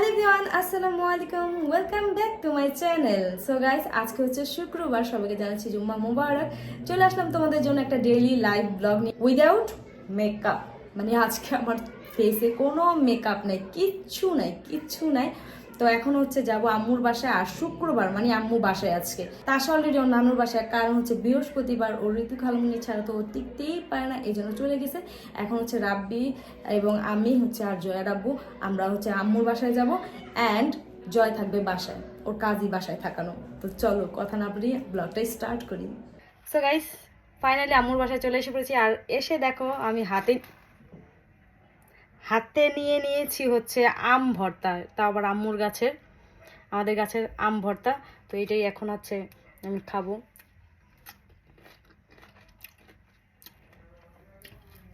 Hello everyone আসসালামু আলাইকুম welcome back to my channel so guys আজকে হচ্ছে শুক্রবার, সবাইকে জানাচ্ছি জুম্মা মুবারক। চলে আসলাম তোমাদের জন্য একটা ডেইলি লাইভ ব্লগ নিয়ে। উইদাউট মেকআপ মানে আজকে আমার ফেসে কোনো মেকআপ নাই, কিচ্ছু নাই কিচ্ছু নাই। তো এখন হচ্ছে যাব আম্মুর বাসায় আর শুক্রবার মানে আম্মু বাসায় আজকে। তাসা অলরেডি ওর নানুর বাসায়, কারণ হচ্ছে বৃহস্পতিবার ও ঋতু খালমুনি ছাড়া তো ও টিকতেই পারে না, এই জন্য চলে গেছে। এখন হচ্ছে রাব্বি এবং আমি হচ্ছে আর জয়া রাব্বু, আমরা হচ্ছে আম্মুর বাসায় যাব অ্যান্ড জয় থাকবে বাসায়, ওর কাজই বাসায় থাকানো। তো চলো কথা না বলি ব্লগটা স্টার্ট করি। সো গাইস ফাইনালি আম্মুর বাসায় চলে এসে পড়েছি, আর এসে দেখো আমি হাতে হাতে নিয়ে নিয়েছি হচ্ছে আম ভর্তা তা আবার আম্মুর গাছের আমাদের গাছের আম ভর্তা তো এটাই এখন হচ্ছে আমি খাব।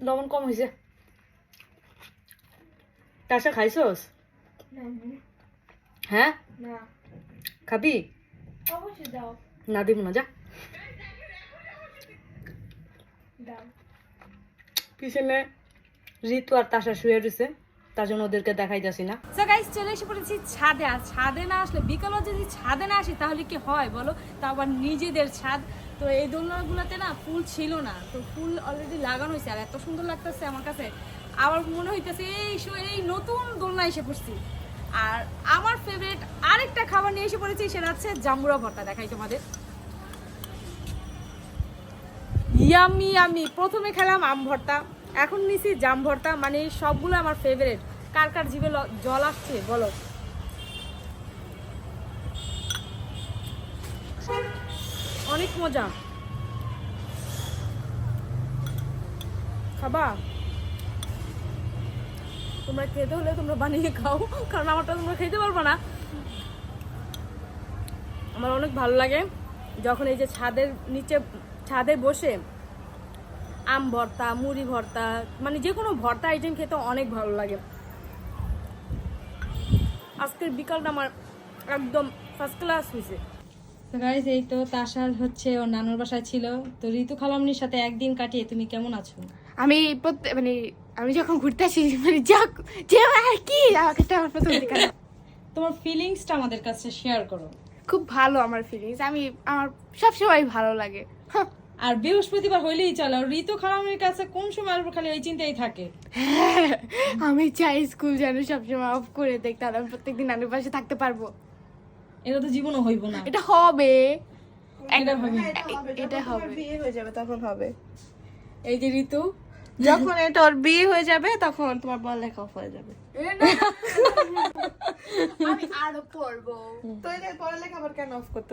লবণ কম হয়েছে। তাসা খাইছোস? হ্যাঁ? খাবি? না দিব না যা। পিছনে ঋতু আর তাসা শুয়ে রয়েছে, তার জন্য ওদেরকে দেখাই যাচ্ছি না। সো গাইস চলে এসে পড়েছি ছাদে। আর ছাদে না আসলে বিকালও যদি ছাদে না আসি, তাহলে কি হয় বলো? তা আবার নিজেদের ছাদ। তো এই দোলনাগুলোতে না ফুল ছিল না। তো ফুল অলরেডি লাগানো হয়েছে। আর এত সুন্দর লাগতেছে আমার কাছে। আবার মনে হইতেছে, এই এই নতুন দোলনা এসে পড়ছি। আর আমার ফেভারিট আরেকটা খাবার নিয়ে এসে পড়েছি, সেটা হচ্ছে জাম্বুরা ভর্তা। দেখাই তোমাদের। ইয়ামি ইয়ামি প্রথমে খেলাম আম ভর্তা। এখন নিছি জাম ভর্তা মানে সবগুলো আমার ফেভারিট কার কার জিভে জল আসছে, বলো। অনেক মজা। খাবা? তোমরা খেতে হলে তোমরা বানিয়ে খাও, কারণ আমারটা তোমরা খেতে পারব না। আমার অনেক ভালো লাগে যখন এই যে ছাদের নিচে, ছাদে বসে আম ভর্তা মুড়ি ভর্তা মানে যে কোনো ভর্তা আইটেম খেতে অনেক ভালো লাগে। আজকের বিকালটা আমার একদম ফার্স্ট ক্লাস হয়েছে। তো গাইজ এই তো তাসার হচ্ছে ওর নানুর বাসায় ছিল। তো ঋতু খালামনির সাথে একদিন কাটিয়ে তুমি কেমন আছো? আমি প্রত্যেক মানে আমি যখন ঘুরতে আসি মানে যা যে আর কি আমাকে তো আমার প্রথম তোমার ফিলিংসটা আমাদের কাছে শেয়ার করো। খুব ভালো আমার ফিলিংস আমি আমার সবসময় ভালো লাগে। হাহ, আর বৃহস্পতিবার হইলেই চলো আর ঋতু খালামনির কাছে কোন সময় আসব খালি ওই চিন্তাই থাকে। আমি চাই স্কুল যেন সবসময় অফ করে দেখ তাহলে আমি প্রত্যেকদিন নানুর পাশে থাকতে পারব। এটা তো জীবনও হইব না। এটা হবে। এটা হবে। এটা হবে বিয়ে হয়ে যাবে তখন হবে। এই যে ঋতু যখন এটা ওর বিয়ে হয়ে যাবে তখন তোমার পড়ালেখা off হয়ে যাবে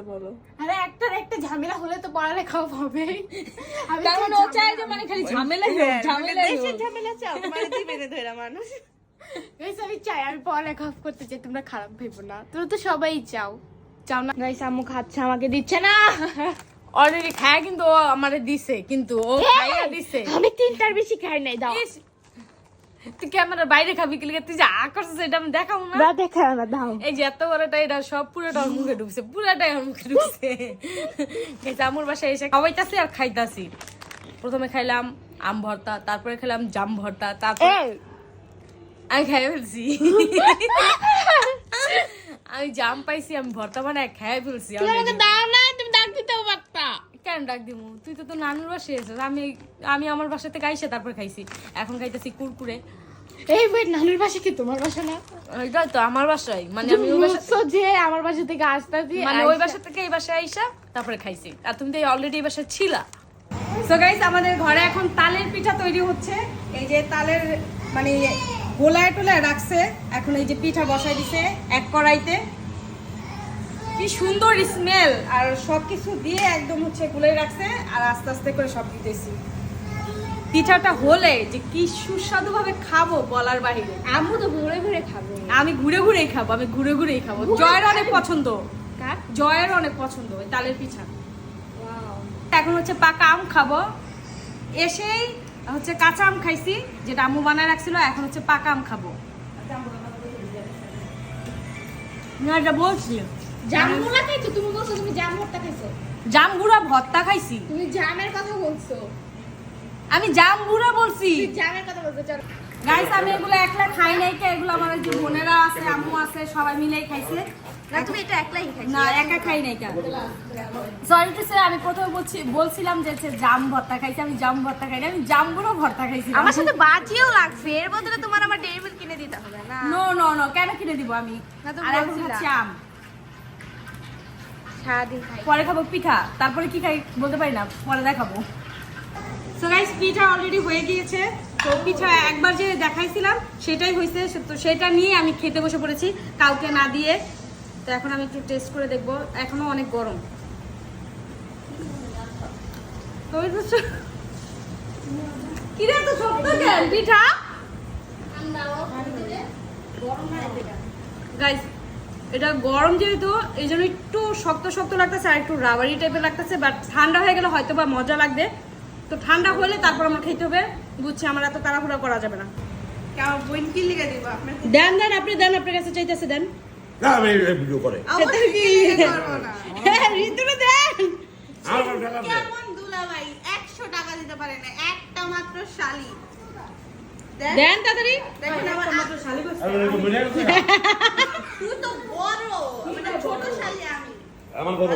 বলো মানে মানে মানে চাই আমি করতে চাই তোমরা খারাপ ভেবো না তোমরা তো সবাই চাও চাও না খাচ্ছে আমাকে দিচ্ছে না অলরেডি খায় কিন্তু ও আমারে দিছে কিন্তু ও খাইয়া দিছে। আমি তিনটার বেশি খাই নাই দাও। তুই ক্যামেরার বাইরে খাবি কি তুই যা করছিস এটা আমি দেখাবো না। না দেখা না দাও। এই যে এত বড়টা এটা সব পুরোটা ওর মুখে ঢুকছে পুরোটাই ওর মুখে ঢুকছে। এই যে আমুর বাসায় এসে খাওয়াইতাছি আর খাইতাছি। প্রথমে খাইলাম আম ভর্তা তারপরে খেলাম জাম ভর্তা তারপর আমি খাই ফেলছি। আমি জাম পাইছি আমি ভর্তা বানায় খাই ফেলছি। দাও না তুমি ডাক দিতেও পারতা কেন ডাক দিমু। তুই তো তোর নানুর বাসায় এসেছিস। আমি আমি আমার বাসা থেকে আইসে তারপর খাইছি। এখন খাইতেছি কুরকুরে। এই ওই নানুর বাসা কি তোমার বাসা না? ওইটাই তো আমার বাসায়। মানে আমি ওই বাসা যে আমার বাসা থেকে আসতাছি মানে ওই বাসা থেকে এই বাসায় আইসা তারপরে খাইছি। আর তুমি তো অলরেডি এই বাসায় ছিলা। সো গাইস আমাদের ঘরে এখন তালের পিঠা তৈরি হচ্ছে। এই যে তালের মানে গোলায় টোলায় রাখছে। এখন এই যে পিঠা বসাই দিছে এক কড়াইতে। কি সুন্দর স্মেল আর সব কিছু দিয়ে একদম হচ্ছে গুলাই রাখছে আর আস্তে আস্তে করে সব দিতেছি। পিঠাটা হলে যে কি সুস্বাদু ভাবে খাব বলার বাহিরে। আম্মু তো ঘুরে ঘুরে খাব। আমি ঘুরে ঘুরেই খাব আমি ঘুরে ঘুরেই খাব। জয়ের অনেক পছন্দ। কার? জয়ের অনেক পছন্দ ওই তালের পিঠা। এখন হচ্ছে পাকা আম খাব। এসেই হচ্ছে কাঁচা আম খাইছি যেটা আম্মু বানায় রাখছিল এখন হচ্ছে পাকা আম খাব। না এটা বলছি। জামুলা খাইছো? তুমি বলছো তুমি জাম ভর্তা খাইছো। জাম গুঁড়া ভর্তা খাইছি। তুমি জামের কথা বলছো। আমি জাম গুঁড়া বলছি। জামের কথা বলছো চলো। গাইস আমি এগুলো একলা খাই নাই কে? এগুলো আমার যে বোনেরা আছে আম্মু আছে সবাই মিলেই খাইছে। না তুমি এটা একলাই খাই না একা খাই নাই কা সরি টু সে আমি প্রথমে বলছি বলছিলাম যে হচ্ছে জাম ভর্তা খাইছি আমি জাম ভর্তা খাই আমি জামগুলো ভর্তা খাইছি। আমার সাথে বাজিও লাগছে এর বদলে তোমার আমার ডেয়ারি মিল্ক কিনে দিতে হবে না। নো নো নো কেন কিনে দিব আমি? আর এখন। খাচ্ছি আম। সারাদিন খাই। পরে খাব পিঠা তারপরে কি খাই বলতে পারি না পরে দেখাবো। সো গাইস পিঠা অলরেডি হয়ে গিয়েছে। তো পিঠা একবার যে দেখাইছিলাম সেটাই হয়েছে তো সেটা নিয়ে আমি খেতে বসে পড়েছি কাউকে না দিয়ে। তো এখন আমি একটু টেস্ট করে দেখব এখনও অনেক গরম। কিরে তো শক্ত কেন পিঠা? গাইস এটা গরম যেহেতু এই জন্য একটু শক্ত শক্ত লাগতেছে আর একটু রাবারি টাইপের লাগতেছে বাট ঠান্ডা হয়ে গেলে হয়তো বা মজা লাগবে। তো ঠান্ডা হলে তারপর আমার খেতে হবে। বুঝছি আমার এত তাড়াহুড়া করা যাবে না। দেন দেন আপনি দেন আপনার কাছে চাইতেছে দেন। না আমি এই ভিডিও করে অবশ্যই লিখে করব না? হ্যাঁ। কেমন দুলাভাই একশো টাকা দিতে পারে না একটা মাত্র শালি। দেন তাড়াতাড়ি। দেখুন আমার আমি বলব, মনে আছে? তুই তো বড়। মানে ছোট শালি আমি। আমার বড়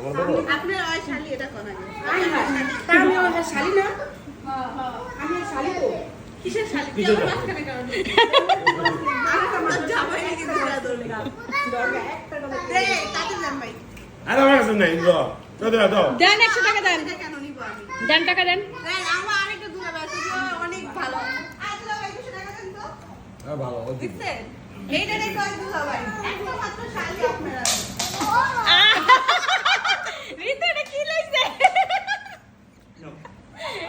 আমার বড়। আপনার ওই শালি এটা কোন আমি আমার শালি না? আমি শালি তো। কিসের শালি? কেমন শালি? মাঝখানে কারণ। আমি আমার জামাই নাকি ধরা ধরে দে তাতে যান ভাই। আরে আমার কাছে নাই তো তো দে তো দেন একশো টাকা দেন। কেন নিব আমি? দেন টাকা দেন। দেখ, আমার আরেকটা আছে যে অনেক ভালো আর দুলাভাই দুশো টাকা দেন তো হ্যাঁ, ভালো দেখছেন? এইটা দেখো এক দুলাভাই একটা শালি আপনারা ঋতু কি লাগছে?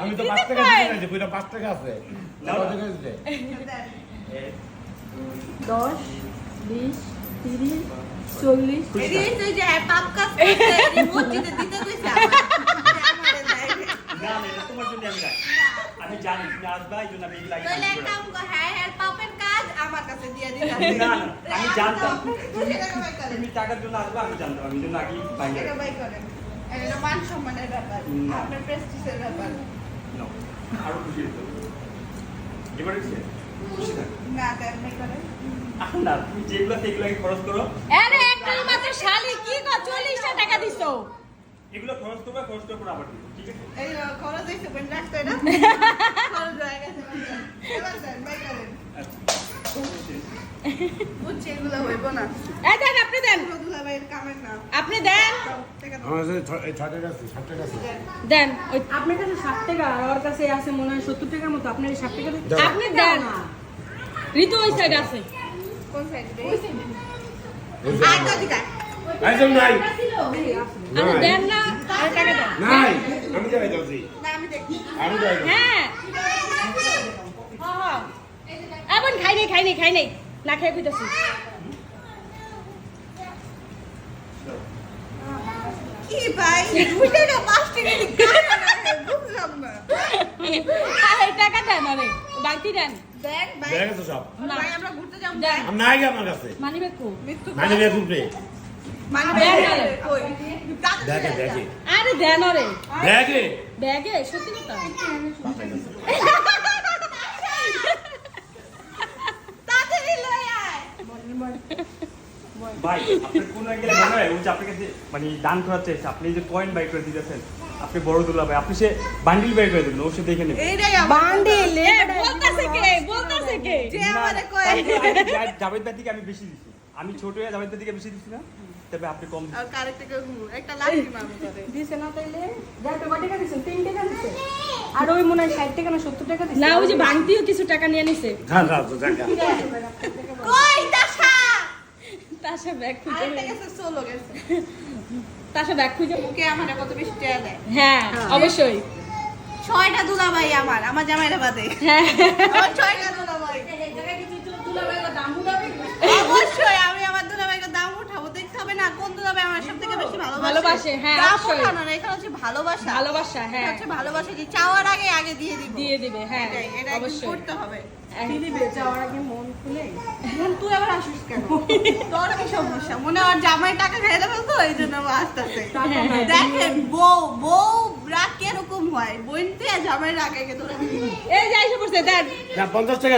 আমি তো পাঁচ টাকা দিতে কইটা পাঁচ টাকা আছে। না। টাকা দিতে? দেন দশ বিশ তিরিশ চল্লিশ। এই যে এই হ্যাঁ, পাপ কাজ করছে, এই মসজিদে দিতে কইছে আমার। না না তোমার জন্য আমি রাখি আমি জানি তুমি আসবা এই জন্য আমি এগুলো আগে তাহলে আনতে এক কাম কর, হ্যাঁ, হ্যাঁ, পাপের কাজ আমার কাছে দিয়ে হবে। না, না, আমি জানতাম। করেন। তুমি টাকার জন্য আসবা আমি জানতাম আমি জন্য আগে বাইরে টাকা বাই করেন। এটা মান সম্মানের ব্যাপার না। আপনার প্রেস্টিজের ব্যাপার নাও, আরও খুশি হতো এবার খুশি থাক না দেন বাই করেন না তুমি যেগুলো সেগুলো খরচ করো আরে একটা মাত্র শালি কি গো চল্লিশটা টাকা দিছো এগুলো খরচ করবে খরচ পর আবার দিবো, ঠিক আছে? এই খরচ হয়েছে বোন রাখতো এটা খরচ হয়ে গেছে এবার বাই করেন আচ্ছা। বুঝছি এগুলো হইব না। এই দেন আপনি দেন। দুলা ভাইয়ের কামের না আপনি দেন। দেন আপনার কাছে ষাট টাকা আর ওর কাছে আছে মনে হয় সত্তর টাকার মতো আপনার ষাট টাকা আপনি দেন। ঋতু ওই সাইড আছে। কোন সাইডে যে নাই। দেন না আরে টাকা দেন নাই। আমি যাই যাচ্ছি আমি যাই হ্যাঁ। এখন খাই নেই খাই নেই খাই নেই না খেয়ে খুঁজতেছি। কি ভাই? টাকা পাঁচ টাকা বুঝলাম না। আরে টাকা দেন আরে। বাকি দেন। দেখ ভাই। দেখে সব। ভাই আমরা ঘুরতে যাব। নাই আমার কাছে। মানি মানে মানে আরে দেন ব্যাগে? সত্যি কথা। ভাই কোন অ্যাঙ্গেলে মনে হয়? যে মানে দান করার চাইছে আপনি যে কয়েন বাই করে দিতেছেন আপনি বড় দুলা ভাই আপনি সে বান্ডিল বাই করে দেবেন ও সে দেখে নেবে। এইটাই বান্ডিল বলতাছে কে? বলতাছে কে? যে আমারে কয় জাভেদ ভাই আমি বেশি দিছি আমি ছোট হয়ে ভাই থেকে বেশি দিছি না? তবে আপনি কম আর কারেক্ট থেকে একটা লাঠি মারবো করে দিছে না তাইলে? যা তো কয় টাকা দিছে? তিন টাকা দিছে। আর ওই মনে হয় ষাট টাকা না সত্তর টাকা দিছে? না ওই যে ভাঙতিও কিছু টাকা নিয়ে নিছে। হ্যাঁ হ্যাঁ তো দেখা। কই দাসা তাসা ব্যাগ খুঁজে আরেকটা গেছে সোলো গেছে। তাসা ব্যাগ খুঁজে ওকে আমারে কত বেশি টাকা দেয়। হ্যাঁ অবশ্যই। ছয়টা দুলা ভাই আমার আমার জামাইরা বাদে। হ্যাঁ। ছয়টা দুলা ভাই। অবশ্যই আমি আমার দুলা ভাইকে দাম উঠাবো দেখতে হবে ভাই আমার সব থেকে বেশি ভালোবাসে ভালোবাসে, হ্যাঁ, এখানে হচ্ছে ভালোবাসা। ভালোবাসা হ্যাঁ। হচ্ছে ভালোবাসা কি চাওয়ার আগে আগে দিয়ে দিব। দিয়ে দিবে হ্যাঁ এটা অবশ্যই। করতে হবে। মন মনে হয় জামাই টাকা খেয়ে দেবে তো এই জন্য ও আসতেছে দেখেন বউ বউ রাগ কীরকম হয়? বোনতে জামাই রাগ আগে তোরা এই যে এসে পড়ছে দেন। না পঞ্চাশ টাকা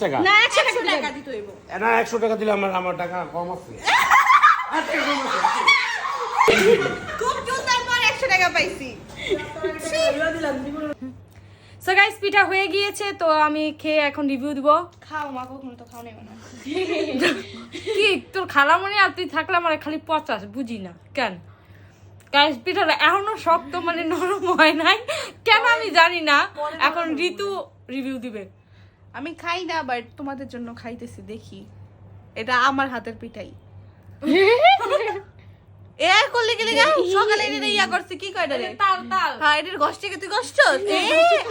টাকা। না একশো টাকা একশো টাকা দিতে হইব। না একশো টাকা দিলে আমার আমার টাকা কম আছে। খুব চুলতার পর একশো টাকা পাইছি সো গাইস পিঠা হয়ে গিয়েছে তো আমি খেয়ে এখন রিভিউ দিব। খাও মা কখনো তো খাও নেই না। কি তোর খালামণি আর তুই থাকলে আমার খালি পচাস বুঝি না কেন? গাইস পিঠাটা এখনও শক্ত মানে নরম হয় নাই। কেন আমি জানি না এখন ঋতু রিভিউ দিবে। আমি খাই না বাট তোমাদের জন্য খাইতেছি দেখি। এটা আমার হাতের পিঠাই। এ করলে গেলে গা সকালে ইয়া করছে কি কয় রে তাল তাল। হ্যাঁ এটার থেকে তুই কষ্ট এ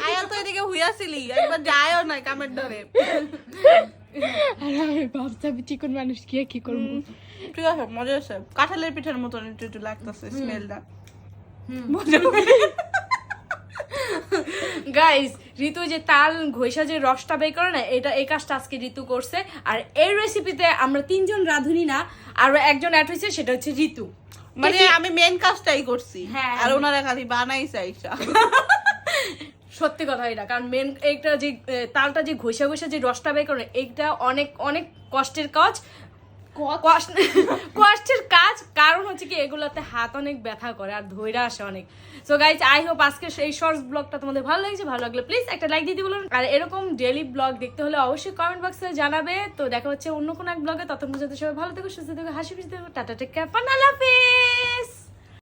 আয়া তো এদিকে হুইয়াছিলি একবার যায়ও না কামের ডরে। আর আমি ভাবছি চিকন মানুষ কি কি করব? ঠিক আছে মজা আছে কাঁঠালের পিঠার মতন একটু একটু লাগতেছে স্মেলটা গাইস ঋতু যে তাল ঘষা যে রসটা বের করে না এটা এই কাজটা আজকে ঋতু করছে। আর এই রেসিপিতে আমরা তিনজন রাঁধুনি না আর একজন অ্যাড হয়েছে সেটা হচ্ছে ঋতু। মানে আমি মেন কাজটাই করছি। হ্যাঁ, আর ওনারা খালি বানাইছে আইসা সত্যি কথা এটা কারণ মেন এইটা যে তালটা যে ঘষা ঘষা যে রসটা বের করে এইটা অনেক অনেক কষ্টের কাজ। কষ্টের কাজ, কারণ হচ্ছে কি, এগুলাতে হাত অনেক ব্যথা করে আর ধৈর্য আসে অনেক। সো গাইজ আই হোপ আজকে এই শর্টস ব্লগটা তোমাদের ভালো লাগছে, ভালো লাগলে প্লিজ একটা লাইক দিতে বলুন। আর এরকম ডেলি ব্লগ দেখতে হলে অবশ্যই কমেন্ট বক্সে জানাবে। তো দেখা হচ্ছে অন্য কোনো এক ব্লগে ততক্ষণ পর্যন্ত সবাই ভালো থেকো, সুস্থ থেকো, হাসি খুশি থেকো, টাটা টেক কেয়ার পান আল্লাহ